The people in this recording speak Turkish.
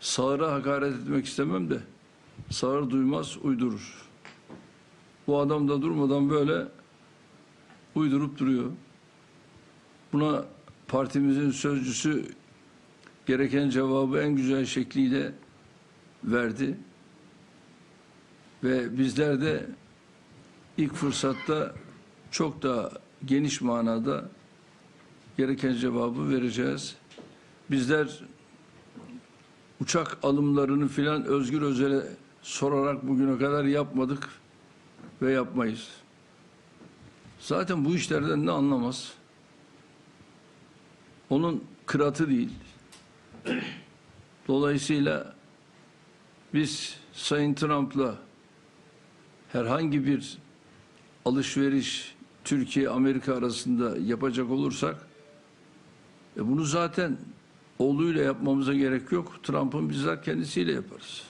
sağıra hakaret etmek istemem de sağır duymaz uydurur. Bu adam da durmadan böyle uydurup duruyor. Buna partimizin sözcüsü gereken cevabı en güzel şekliyle verdi. Ve bizler de ilk fırsatta çok daha geniş manada gereken cevabı vereceğiz. Bizler uçak alımlarını filan Özgür Özel'e sorarak bugüne kadar yapmadık ve yapmayız. Zaten bu işlerden ne anlamaz? Onun kıratı değil. Dolayısıyla biz Sayın Trump'la herhangi bir alışveriş Türkiye-Amerika arasında yapacak olursak e bunu zaten oğluyla yapmamıza gerek yok. Trump'ın bizzat kendisiyle yaparız.